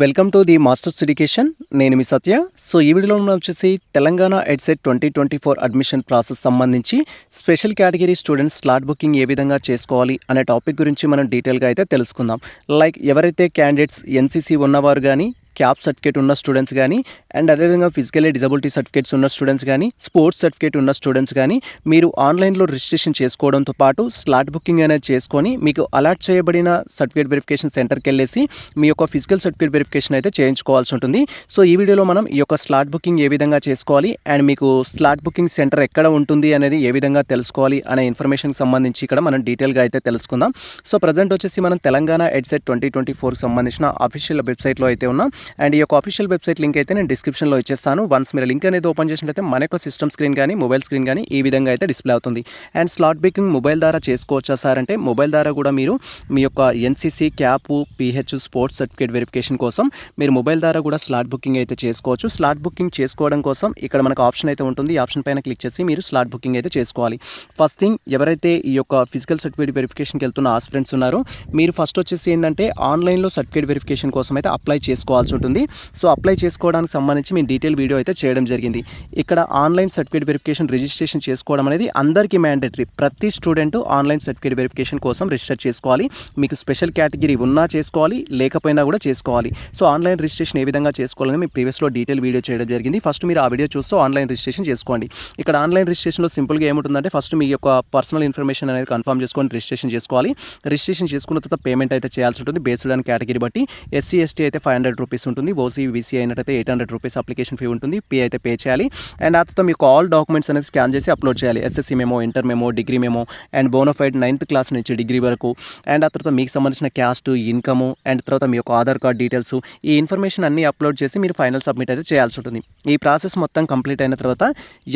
Welcome to the masters education. నేను మీ Satya. So ఈ వీడియోలో మనం వచ్చేసి Telangana EdCET twenty twenty four admission process సంబంధించి special category students slot booking ఏ విధంగా చేసుకోవాలి అనే టాపిక్ గురించి మనం డీటెయిల్గా అయితే తెలుసుకుందాం. లైక్ ఎవరైతే క్యాండిడేట్స్ ఎన్సీసీ ఉన్నవారు కానీ క్యాప్ సర్టిఫికేట్ ఉన్న స్టూడెంట్స్ కానీ అండ్ అదేవిధంగా ఫిజికలీ డిజబిలిటీ సర్టిఫికేట్స్ ఉన్న స్టూడెంట్స్ కానీ స్పోర్ట్స్ సర్టిఫికేట్ ఉన్న స్టూడెంట్స్ కానీ మీరు ఆన్లైన్లో రిజిస్ట్రేషన్ చేసుకోవడంతో పాటు స్లాట్ బుకింగ్ అనేది చేసుకొని మీకు అలాట్ చేయబడిన సర్టిఫికేట్ వెరిఫికేషన్ సెంటర్కి వెళ్ళేసి మీ యొక్క ఫిజికల్ సర్టిఫికేట్ వెరిఫికేషన్ అయితే చేయించుకోవాల్సి ఉంటుంది. సో ఈ వీడియోలో మనం ఈ యొక్క స్లాట్ బుకింగ్ ఏ విధంగా చేసుకోవాలి అండ్ మీకు స్లాట్ బుకింగ్ సెంటర్ ఎక్కడ ఉంటుంది అనేది ఏ విధంగా తెలుసుకోవాలి అనే ఇన్ఫర్మేషన్కి సంబంధించి ఇక్కడ మనం డీటెయిల్గా అయితే తెలుసుకుందాం. సో ప్రజెంట్ వచ్చేసి మనం తెలంగాణ ఎడ్సెట్ ట్వంటీ ట్వంటీ ఫోర్కి సంబంధించిన అఫీషియల్ వెబ్సైట్లో అయితే ఉన్నాం. అండ్ ఈ యొక్క అఫీషియల్ వెబ్సైట్ లింక్ అయితే నేను డిస్క్రిప్షన్లో ఇచ్చేస్తాను. వన్స్ మీరు లింక్ అనేది ఓపెన్ చేసినట్లయితే మన యొక్క సిస్టమ్ స్క్రీన్ కానీ మొబైల్ స్క్రీన్ కానీ ఈ విధంగా అయితే డిస్ప్లే అవుతుంది. అండ్ స్లాట్ బుకింగ్ మొబైల్ ద్వారా చేసుకోవచ్చా సార్? అంటే మొబైల్ ద్వారా కూడా మీరు మీ యొక్క NCC CAP PH sports certificate verification కోసం మీరు మొబైల్ ద్వారా కూడా స్లాట్ బుకింగ్ అయితే చేసుకోవచ్చు. స్లాట్ బుకింగ్ చేసుకోవడం కోసం ఇక్కడ మనకు ఆప్షన్ అయితే ఉంటుంది. ఈ ఆప్షన్ పైన క్లిక్ చేసి మీరు స్లాట్ బుకింగ్ అయితే చేసుకోవాలి. ఫస్ట్ థింగ్ ఎవరైతే ఈ యొక్క ఫిజికల్ సర్టిఫికేట్ వెరిఫికేషన్కి వెళ్తున్న ఆస్పిరెంట్స్ ఉన్నారో మీరు ఫస్ట్ వచ్చేసి ఏంటంటే ఆన్లైన్లో సర్టిఫికేట్ వెరిఫికేషన్ కోసం అయితే అప్లై చేసుకోవాల్సి ఉంటుంది. సో అప్లై చేసుకోవడానికి సంబంధించి మీ డీటెయిల్ వీడియో అయితే చేయడం జరిగింది. ఇక్కడ ఆన్లైన్ సర్టిఫికేట్ వెరిఫికేషన్ రిజిస్ట్రేషన్ చేసుకోవడం అనేది అందరికీ మ్యాండేటరీ ప్రతి స్టూడెంట్ ఆన్లైన్ సర్టిఫికేట్ వెరిఫికేషన్ కోసం రిజిస్టర్ చేసుకోవాలి. మీకు స్పెషల్ కేటగిరీ ఉన్నా చేసుకోవాలి లేకపోయినా కూడా చేసుకోవాలి. సో ఆన్లైన్ రిజిస్ట్రేషన్ ఏ విధంగా చేసుకోవాలని మీ ప్రీవియస్లో డీటెయిల్ వీడియో చేయడం జరిగింది. ఫస్ట్ మీరు ఆ వీడియో చూస్తూ ఆన్లైన్ రిజిస్ట్రేషన్ చేసుకోండి. ఇక్కడ ఆన్లైన్ రిజిస్ట్రేషన్లో సింపుల్గా ఏముంటుందంటే ఫస్ట్ మీ యొక్క పర్సనల్ ఇన్ఫర్మేషన్ అనేది కన్ఫర్మ్ చేసుకొని రిజిస్ట్రేషన్ చేసుకోవాలి. రిజిస్ట్రేషన్ చేసుకున్న తర్వాత పేమెంట్ అయితే చేయాల్సి ఉంటుంది. బేస్డ్ ఆన్ కేటగిరీ బట్టి. ఎస్సీ ఎస్టీ అయితే ఫైవ్ హండ్రెడ్ రూపీస్ ఉంటుంది. ఓసీ బీసీ అయినట్టయితే eight hundred rupees application fee ఉంటుంది. పే అయితే పే చేయాలి. అండ్ ఆ తర్వాత మీకు ఆల్ డాక్యుమెంట్స్ అనేది స్కాన్ చేసి అప్లోడ్ చేయాలి. SSC memo inter memo degree memo and bonafide ninth class నుంచి డిగ్రీ వరకు. అండ్ ఆ తర్వాత మీకు సంబంధించిన క్యాస్ట్ ఇన్కమ్ అండ్ తర్వాత మీ యొక్క ఆధార్ కార్డ్ డీటెయిల్స్ ఈ ఇన్ఫర్మేషన్ అన్ని అప్లోడ్ చేసి మీరు ఫైనల్ సబ్మిట్ అయితే చేయాల్సి ఉంటుంది. ఈ ప్రాసెస్ మొత్తం కంప్లీట్ అయిన తర్వాత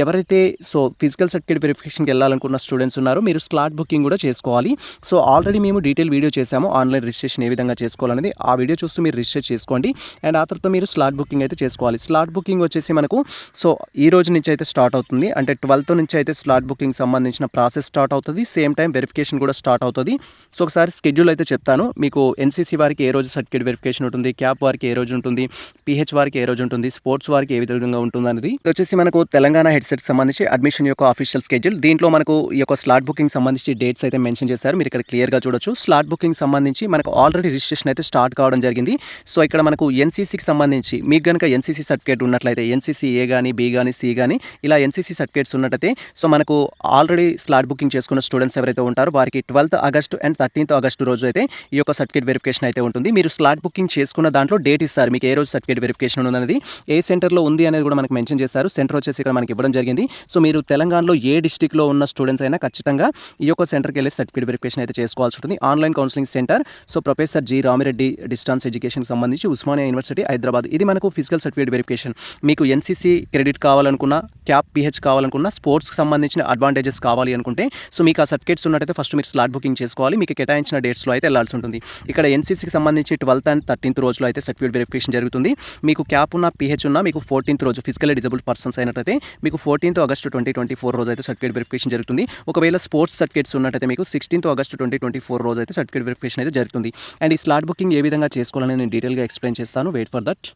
ఎవరైతే సో ఫిజికల్ సర్టిఫికేట్ వెరిఫికేషన్కి వెళ్ళాలనుకున్న స్టూడెంట్స్ ఉన్నారో మీరు స్లాట్ బుకింగ్ కూడా చేసుకోవాలి. సో ఆల్రెడీ మేము డీటెయిల్ వీడియో చేసాము ఆన్లైన్ రిజిస్ట్రేషన్ ఏ విధంగా చేసుకోవాలనేది ఆ వీడియో చూస్తూ మీరు రిజిస్టర్ చేసుకోండి. అండ్ ఆ తర్వాత మీరు స్లాట్ బుకింగ్ అయితే చేసుకోవాలి. స్లాట్ బుకింగ్ వచ్చేసి మనకు సో ఈ రోజు నుంచి అయితే స్టార్ట్ అవుతుంది. అంటే ట్వెల్త్ నుంచి అయితే స్లాట్ బుకింగ్ సంబంధించిన ప్రాసెస్ స్టార్ట్ అవుతుంది. సేమ్ టైం వెరిఫికేషన్ కూడా స్టార్ట్ అవుతుంది. సో ఒకసారి స్కెడ్యూల్ అయితే చెప్తాను. మీకు ఎన్సీసీ వారికి ఏ రోజు సర్టిఫికేట్ వెరిఫికేషన్ ఉంటుంది? క్యాప్ వారికి ఏ రోజు ఉంటుంది? పిహెచ్ వారికి ఏ రోజు ఉంటుంది? స్పోర్ట్స్ వారికి ఏ విధంగా ఉంటుంది అనేది. వచ్చేసి మనకు తెలంగాణ హెడ్సెట్ సంబంధించి అడ్మిషన్ యొక్క అఫీషియల్ స్కెడ్యూల్. దీంట్లో మనకు ఈ యొక్క స్లాట్ బుకింగ్ సంబంధించి డేట్స్ అయితే మెన్షన్ చేశారు. మీరు ఇక్కడ క్లియర్గా చూడొచ్చు. స్లాట్ బుకింగ్ సంబంధించి మనకు ఆల్రెడీ రిజిస్ట్రేషన్ అయితే స్టార్ట్ కావడం జరిగింది. సో ఇక్కడ మనకు ఎన్సీసీకి సంబంధించి మీకు కనుక ఎన్సీసీ సర్టిఫికేట్ ఉన్నట్లయితే ఎన్సీసీ ఏ కానీ బి కానీ సి కానీ ఇలా ఎన్సీసీ సర్టిఫికేట్స్ ఉన్నట్టయితే సో మనకు ఆల్రెడీ స్లాట్ బుకింగ్ చేసుకున్న స్టూడెంట్స్ ఎవరైతే ఉంటారో వారికి twelfth August and thirteenth August రోజు అయితే ఈ యొక్క సర్టిఫికేట్ వెరిఫికేషన్ అయితే ఉంటుంది. మీరు స్లాట్ బుకింగ్ చేసుకున్న దాంట్లో డేట్ ఇస్తారు. మీకు ఏ రోజు సర్టిఫికేట్ వెరిఫికేషన్ ఉన్నది ఏ సెంటర్లో ఉంది అనేది కూడా మనకు మెన్షన్ చేశారు. సెంటర్ వచ్చేసి ఇక్కడ మనకి ఇవ్వడం జరిగింది. సో మీరు తెలంగాణలో ఏ డిస్టిక్లో ఉన్న స్టూడెంట్స్ అయినా ఖచ్చితంగా ఈ యొక్క సెంటర్కి వెళ్ళి సర్టిఫికేట్ వెరిఫికేషన్ అయితే చేసుకోవాల్సి ఉంటుంది. Online counselling centre. So professor G Ramireddy distance ఎడ్యుకేషన్కి సంబంధించి ఉస్మానియా యూనివర్సిటీ హైదరాబాద్ ఇది మనకు ఫిజికల్ సర్టిఫికేట్ వెరిఫికేషన్ మీకు ఎన్సీసీ క్రెడిట్ కావాలనుకున్నా క్యాప్ పిహెచ్ కావాలనుకున్నా స్పోర్ట్స్కి సంబంధించిన అడ్వాంటేజెస్ కావాలి అనుకుంటే సో మీకు ఆ సర్టిఫికేట్స్ ఉన్నట్టయితే ఫస్ట్ మీరు స్లాట్ బుకింగ్ చేసుకోవాలి. మీకు కేటాయించిన డేట్స్లో అయితే వెళ్ళాల్సి ఉంటుంది. ఇక్కడ ఎన్సీసీకి సంబంధించి ట్వెల్త్ అండ్ థర్టీన్త్ రోజులో అయితే సర్టిఫికేట్ వెరిఫికేషన్ జరుగుతుంది. మీకు క్యాప్ ఉన్న పిహెచ్ ఉన్న మీకు ఫోర్టీన్త్ రోజు ఫిజికల్ డిజబుల్ పర్సన్స్ అయినట్టయితే మీకు fourteenth August twenty twenty four రోజు అయితే సర్టిఫికేట్ వెరిఫికేషన్ జరుగుతుంది. ఒకవేళ స్పోర్ట్స్ సర్టిఫికేట్స్ ఉన్నట్టయితే మీకు sixteenth August twenty twenty four రోజు అయితే సర్టిఫికేట్ వెరిఫికేషన్ అయితే జరుగుతుంది. అండ్ ఈ స్లాట్ బుకింగ్ ఏ విధంగా చేసుకోవాలని నేను డీటెయిల్గా ఎక్స్ప్లెయిన్ చేస్తాను. వెయిట్ ఫర్ దట్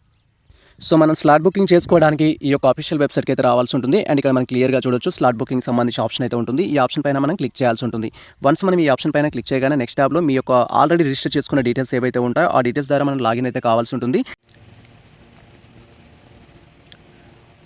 సో మనం స్లాట్ బుకింగ్ చేసుకోవడానికి ఈ యొక్క అఫీషియల్ వెబ్సైట్కి అయితే రావాల్సి ఉంటుంది. అండ్ ఇక్కడ మనం క్లియర్గా చూడొచ్చు స్లాట్ బుకింగ్ సంబంధించి ఆప్షన్ అయితే ఉంటుంది. ఈ ఆప్షన్ పైన మనం క్లిక్ చేయాల్సి ఉంటుంది. వన్స్ మనం ఈ ఆప్షన్ పైన క్లిక్ చేయగానే నెక్స్ట్ ట్యాబ్లో మీ యొక్క ఆల్రెడీ రిజిస్టర్ చేసుకున్న డీటెయిల్స్ ఏవైతే ఉంటాయో ఆ డీటెయిల్స్ ద్వారా మనం లాగిన్ అయితే కావాల్సి ఉంటుంది.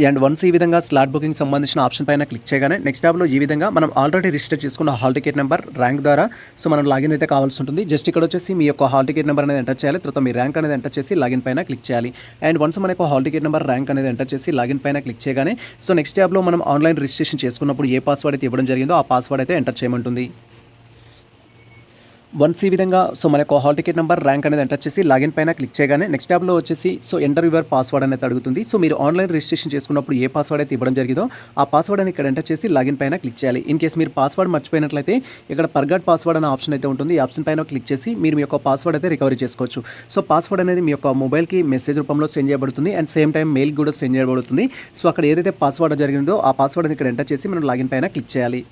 అండ్ వన్స్ ఈ విధంగా స్లాట్ బుకింగ్ సంబంధించిన ఆప్షన్ పైన క్లిక్ చేయగానే నెక్స్ట్ ట్యాబ్లో ఈ విధంగా మనం ఆల్రెడీ రిజిస్టర్ చేసుకున్న హాల్ టికెట్ నెంబర్ ర్యాంక్ ద్వారా. సో మనం లాగిన్ అయితే కావాల్సి ఉంటుంది. జస్ట్ ఇక్కడ వచ్చేసి మీ యొక్క హాల్ టికెట్ నెంబర్ అనేది ఎంటర్ చేయాలి. తర్వాత మీ ర్యాంక్ అనేది ఎంటర్ చేసి లాగిన్ పైన క్లిక్ చేయాలి. అండ్ వన్స్ మన యొక్క హాల్ టికెట్ నెంబర్ ర్యాంక్ అనేది ఎంటర్ చేసి లాగిన్ పైన క్లిక్ చేయగానే సో నెక్స్ట్ ట్యాబ్లో మనం ఆన్లైన్ రిజిస్ట్రేషన్ చేసుకున్నప్పుడు ఏ పాస్వర్డ్ అయితే ఇవ్వడం జరిగిందో ఆ పాస్వర్డ్ అయితే ఎంటర్ చేయమంటుంది. వన్స్ ఈ విధంగా సో మన యొక్క హాల్ టికెట్ నెంబర్ ర్యాంక్ అనేది ఎంటర్ చేసి లాగిన్ పైన క్లిక్ చేయగానే నెక్స్ట్ ట్యాబ్లో వచ్చేసి సో ఎంటర్ యువర్ పాస్వర్డ్ అనేది అడుగుతుంది. సో మీరు ఆన్లైన్ రిజిస్ట్రేషన్ చేసుకున్నప్పుడు ఏ పాస్వర్డ్ అయితే ఇవ్వడం జరిగిందో ఆ పాస్వర్డ్ అనేది ఇక్కడ ఎంటర్ చేసి లాగిన్ పైన క్లిక్ చేయాలి. ఇన్ కేసు మీరు పాస్వర్డ్ మర్చిపోయినట్లయితే ఇక్కడ పర్గట్ పాస్వర్డ్ అనే ఆప్షన్ అయితే ఉంటుంది. ఈ ఆప్షన్ పైన క్లిక్ చేసి మీరు మీ యొక్క పాస్వర్డ్ అయితే రికవరీ చేసుకోవచ్చు. సో పాస్వర్డ్ అనేది మీ యొక్క మొబైల్కి మెసేజ్ రూపంలో సెండ్ చేయబడుతుంది. అండ్ సేమ్ టైం మెయిల్ కూడా సెండ్ చేయబడుతుంది. సో అక్కడ ఏదైతే పాస్వర్డ్ జరిగిందో ఆ పాస్వర్డ్ ఇక్కడ ఎంటర్ చేసి మనం లాగిన్ పైన క్లిక్ చేయాలి.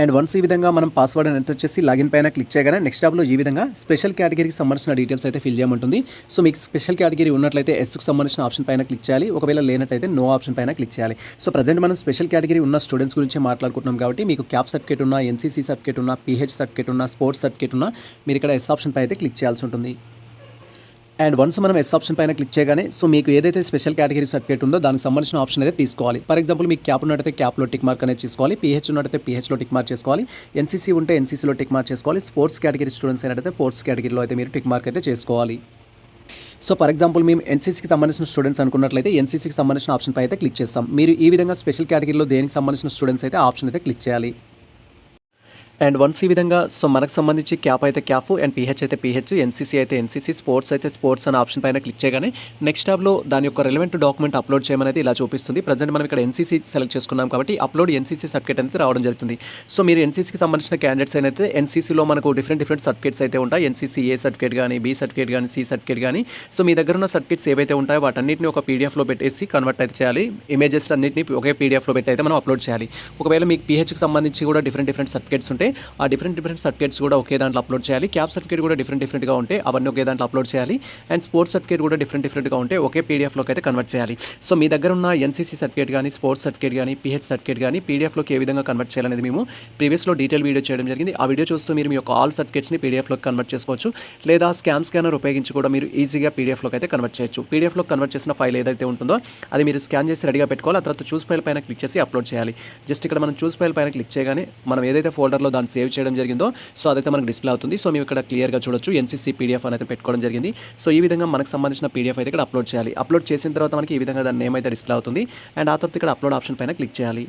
అండ్ వన్స్ ఈ విధంగా మనం పాస్వర్డ్ అని ఎంటర్ చేసి లాగిన్ పైన క్లిక్ చేయగానే నెక్స్ట్ టాబ్లో ఈ విధంగా స్పెషల్ కేటగిరీకి సంబంధించిన డీటెయిల్స్ అయితే ఫిల్ చేయమంటుంది. సో మీకు స్పెషల్ కేటగిరీ ఉన్నట్లయితే ఎస్కి సంబంధించిన ఆప్షన్ పైన క్లిక్ చేయాలి. ఒకవేళ లేనట్లయితే నో ఆప్షన్ పైన క్లిక్ చేయాలి. సో ప్రజెంట్ మనం స్పెషల్ కేటగిరీ ఉన్న స్టూడెంట్స్ గురించి మాట్లాడుకుంటున్నాం కాబట్టి మీకు క్యాప్ సర్టిఫికేట్ ఉన్న ఎన్సీసీ సర్టిఫికేట్ ఉన్న పీహెచ్ సర్టిఫికేట్ ఉన్న స్పోర్ట్స్ సర్టిఫికేట్ ఉన్న మీరు ఇక్కడ ఎస్ ఆప్షన్ పై అయితే క్లిక్ చేయాల్సి ఉంటుంది. అండ్ వన్స్ మనం ఎస్ ఆప్షన్ పైన క్లిక్ చేయగానే సో మీకు ఏదైతే స్పెషల్ కేటగిరీ సర్టిఫికేట్ ఉందో దానికి సంబంధించిన ఆప్షన్ అయితే తీసుకోవాలి. ఫర్ ఎగ్జాంపుల్ మీకు క్యాప్ ఉన్నట్టయితే క్యాప్లో టిక్ మార్క్ అనేది చేసుకోవాలి. పీహెచ్ ఉన్నట్టయితే పీహెచ్లో టిక్ మార్క్ చేసుకోవాలి. ఎన్సీసీ ఉంటే ఎన్సీసీలో టిక్ మార్క్ చేసుకోవాలి. స్పోర్ట్స్ కేటగిరీ స్టూడెంట్స్ అయినట్టయితే స్పోర్ట్స్ కేటగిరీలో అయితే మీరు టిక్ మార్క్ అయితే చేసుకోవాలి. సో ఫర్ ఎగ్జాంపుల్ మేము ఎన్సీసీకి సంబంధించిన స్టూడెంట్స్ అనుకున్నట్లయితే ఎన్సీసీకి సంబంధించిన ఆప్షన్ పై అయితే క్లిక్ చేస్తాం. మీరు ఈ విధంగా స్పెషల్ కేటగిరీలో దేనికి సంబంధించిన స్టూడెంట్స్ అయితే ఆప్షన్ అయితే క్లిక్ చేయాలి. అండ్ వన్స్ ఈ విధంగా సో మనకు సంబంధించి క్యాప్ అయితే క్యాఫ్ అండ్ పీహెచ్ అయితే పీహెచ్ ఎన్సీసీ అయితే ఎన్సీసీ స్పోర్ట్స్ అయితే స్పోర్ట్స్ అనే ఆప్షన్ పైన క్లిక్ చేయగానే నెక్స్ట్ ట్యాబ్లో దాని యొక్క రెలవెంట్ డాక్యుమెంట్ అప్లోడ్ చేయమనేది ఇలా చూపిస్తుంది. ప్రజెంట్ మనం ఇక్కడ ఎన్సీసీ సెలెక్ట్ చేసుకున్నాం కాబట్టి అప్లోడ్ ఎన్సీసీ సర్టిఫికేట్ అనేది రావడం జరుగుతుంది. సో మీరు ఎన్సీసీకి సంబంధించిన క్యాండిడేట్స్ అయితే ఎన్సీసీలో మనకు డిఫరెంట్ డిఫరెంట్ సర్టిఫికేట్స్ అయితే ఉంటాయి. ఎన్సీసీ ఏ సర్టిఫికేట్ కానీ బీ సర్టిఫికేట్ కానీ సి సర్టిఫికేట్ కానీ సో మీ దగ్గర ఉన్న సర్టిఫికేట్స్ ఏవైతే ఉంటాయో వాటన్నిటిని ఒక పీడిఎఫ్లో పెట్టేసి కన్వర్ట్ అయితే చేయాలి. ఇమేజెస్ అన్నింటిని ఒకే పీడిఎఫ్లో పెట్టి అయితే మనం అప్లోడ్ చేయాలి. ఒకవేళ మీకు పీహెచ్కి సంబంధించి కూడా డిఫరెంట్ డిఫరెంట్ సర్టిఫికేట్స్ ఉంటే ఆ డిఫరెంట్ డిఫరెంట్ సర్టిఫికేట్స్ కూడా ఒకే దాంట్లో అప్లోడ్ చేయాలి. క్యాప్ సర్టిఫికేట్ కూడా డిఫరెంట్ డిఫరెంట్గా ఉంటే అవన్నీ ఒకే దాంట్లో అప్లోడ్ చేయాలి. అండ్ స్పోర్ట్స్ సర్టిఫికేట్ కూడా డిఫరెంట్ డిఫరెంట్గా ఉంటే ఒకే పీడిఎఫ్లోకి అయితే కన్వర్ట్ చేయాలి. సో మీ దగ్గర ఉన్న ఎన్సీసీ సర్టిఫికేట్ కానీ స్పోర్ట్స్ సర్టిఫికేట్ కానీ పిహెచ్ సర్టిఫికేట్ కానీ పీడిఎఫ్లోకి ఏ విధంగా కన్వర్ట్ చేయాలనేది మేము ప్రీవియస్లో డీటెయిల్ వీడియో చేయడం జరిగింది. ఆ వీడియో చూస్తూ మీరు మీ యొక్క ఆల్ సర్టిఫికేట్స్ని పీడిఎఫ్లోకి కన్వర్ట్ చేసుకోవచ్చు. లేదా స్కామ్ స్కానర్ ఉపయోగించి కూడా మీరు ఈజీగా పీడిఎఫ్లోకి అయితే కన్వర్ట్ చేయొచ్చు. పీడిఎఫ్లో కన్వర్ట్ చేసిన ఫైల్ ఏదైతే ఉంటుందో అది మీరు స్కాన్ చేసి రెడీగా పెట్టుకోవాలి. ఆ తర్వాత చూస్ ఫైల్ పైన క్లిక్ చేసి అప్లోడ్ చేయాలి. జస్ట్ ఇక్కడ మనం చూస్ ఫైల్ పైన క్లిక్ చేయగానే మనం ఏదైతే ఫోల్డర్లో దాన్ని సేవ్ చేయడం జరిగిందో సో అదైతే మనకు డిస్ప్లే అవుతుంది. సో మేము ఇక్కడ క్లియర్గా చూడొచ్చు ఎన్సీసీ పీడిఎఫ్ అనేది పెట్టుకోవడం జరిగింది. సో ఈ విధంగా మనకు సంబంధించిన పీడిఎఫ్ అయితే ఇక్కడ అప్లోడ్ చేయాలి. అప్లోడ్ చేసిన తర్వాత మనకి ఈ విధంగా దాని నేమ్ అయితే డిస్ప్లే అవుతుంది. అండ్ ఆ తర్వాత ఇక్కడ అప్లోడ్ ఆప్షన్ పైన క్లిక్ చేయాలి.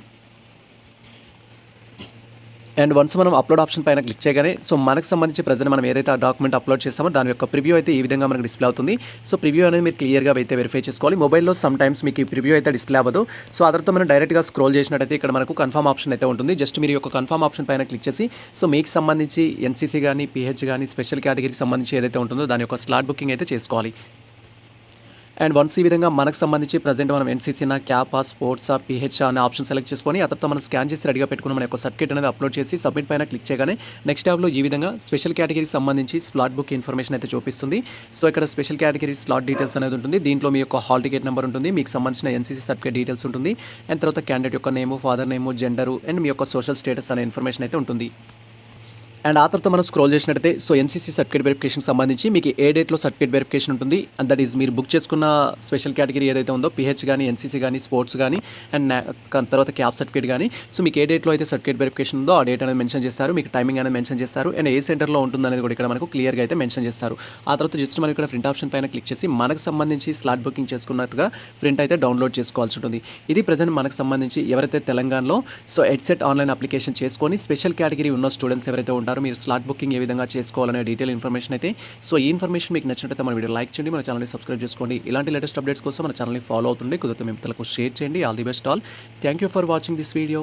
అండ్ వన్స్ మనం అప్లోడ్ ఆప్షన్ పైన క్లిక్ చేయగానే సో మనకు సంబంధించి ప్రజెంట్ మనం ఏదైతే ఆ డాక్యుమెంట్ అప్లోడ్ చేస్తామో దాని యొక్క ప్రివ్యూ అయితే ఈ విధంగా మనకు డిస్ప్లే అవుతుంది. సో ప్రివ్యూ అనేది మీరు క్లియర్గా అయితే వెరిఫై చేసుకోవాలి. మొబైల్లో సమ్ టైమ్స్ మీకు ఈ ప్రివ్యూ అయితే డిస్ప్లే అవ్వదు. సో అదర్తో మనం డైరెక్ట్గా స్క్రోల్ చేసినట్టయితే ఇక్కడ మనకు కన్ఫర్మ్ ఆప్షన్ అయితే ఉంటుంది. జస్ట్ మీరు యొక్క కన్ఫర్మ్ ఆప్షన్ పైన క్లిక్ చేసి సో మీకు సంబంధించి ఎన్సీసీ కానీ పీహెచ్ కానీ స్పెషల్ కేటగిరీకి సంబంధించి ఏదైతే ఉంటుందో దాని యొక్క స్లాట్ బుకింగ్ అయితే చేసుకోవాలి. అండ్ వన్స్ ఈ విధంగా మనకు సంబంధించి ప్రజెంట్ మనం ఎన్సీసీనా క్యాపా స్పోర్ట్సా పిహెచ్ అనే ఆప్షన్ సెలెక్ట్ చేసుకొని ఆ మనం స్కాన్ చేసి రెడీగా పెట్టుకున్న మన యొక్క సర్టిఫికేట్ అనేది అప్లోడ్ చేసి సబ్మిట్ పైన క్లిక్ చేయగానే నెక్స్ట్ ట్యాబ్లో ఈ విధంగా స్పెషల్ కేటగిరీకి సంబంధించి స్లాట్ బుక్ ఇన్ఫర్మేషన్ అయితే చూపిస్తుంది. సో ఇక్కడ స్పెషల్ కేటగిరీ స్లాట్ డీటెయిల్స్ అనేది ఉంటుంది. దీంట్లో మీ యొక్క హాల్ టికెట్ నెంబర్ ఉంటుంది. మీకు సంబంధించిన ఎన్సీసీ సర్టిఫికేట్ డీటెయిల్స్ ఉంటుంది. అండ్ తర్వాత క్యాండిడేట్ యొక్క name father name gender and మీ యొక్క సోషల్ స్టేటస్ అనే ఇన్ఫర్మేషన్ అయితే ఉంటుంది. అండ్ ఆ తర్వాత మనం స్క్రోల్ చేసినట్టయితే సో ఎన్సీసీ సర్టిఫికేట్ వెరిఫికేషన్ సంబంధించి మీకు ఏ డేట్లో సర్టిఫికేట్ వెరిఫికేషన్ ఉంటుంది అండ్ దట్ ఈస్ మీరు బుక్ చేసుకున్న స్పెషల్ కేటగిరీ ఏదైతే ఉందో పిహెచ్ కానీ ఎన్సీసీ కానీ స్పోర్ట్స్ కానీ అండ్ తర్వాత క్యాప్ సర్టిఫికేట్ కానీ సో మీకు ఏ డేట్లో అయితే సర్టిఫికేట్ వెరిఫికేషన్ ఉందో ఆ డేట్ అనేది మెన్షన్ చేస్తారు మీకు టైమింగ్ అనేది మెన్షన్ చేస్తారు అండ్ ఏ సెంటర్లో ఉంటుంది అనేది కూడా ఇక్కడ మనకు క్లియర్గా అయితే మెన్షన్ చేస్తారు. ఆ తర్వాత జస్ట్ మనం ఇక్కడ ప్రింట్ ఆప్షన్ పైన క్లిక్ చేసి మనకు సంబంధించి స్లాట్ బుకింగ్ చేసుకున్నట్టుగా ప్రింట్ అయితే డౌన్లోడ్ చేసుకోవాల్సి ఉంటుంది. ఇది ప్రజెంట్ మనకు సంబంధించి ఎవరైతే తెలంగాణలో సో హెడ్సెట్ ఆన్లైన్ అప్లికేషన్ చేసుకొని స్పెషల్ కేటగిరీ ఉన్న స్టూడెంట్స్ ఎవరైతే ఉంటారో మీరు స్లాట్ బుకింగ్ ఏ విధంగా చేసుకోవాలనే డీటెయిల్ ఇన్ఫర్మేషన్ అయితే సో ఈ ఇన్ఫర్మేషన్ మీకు నచ్చినట్లయితే మన వీడియో లైక్ చేయండి మన ఛానల్ని సబ్స్క్రైబ్ చేసుకోండి. ఇలాంటి లేటెస్ట్ అప్డేట్స్ కోసం మన ఛానల్ని ఫాలో అవుతుంది కుదిరితే మిమ్మల్ని షేర్ చేయండి. All the best all thank you for watching this video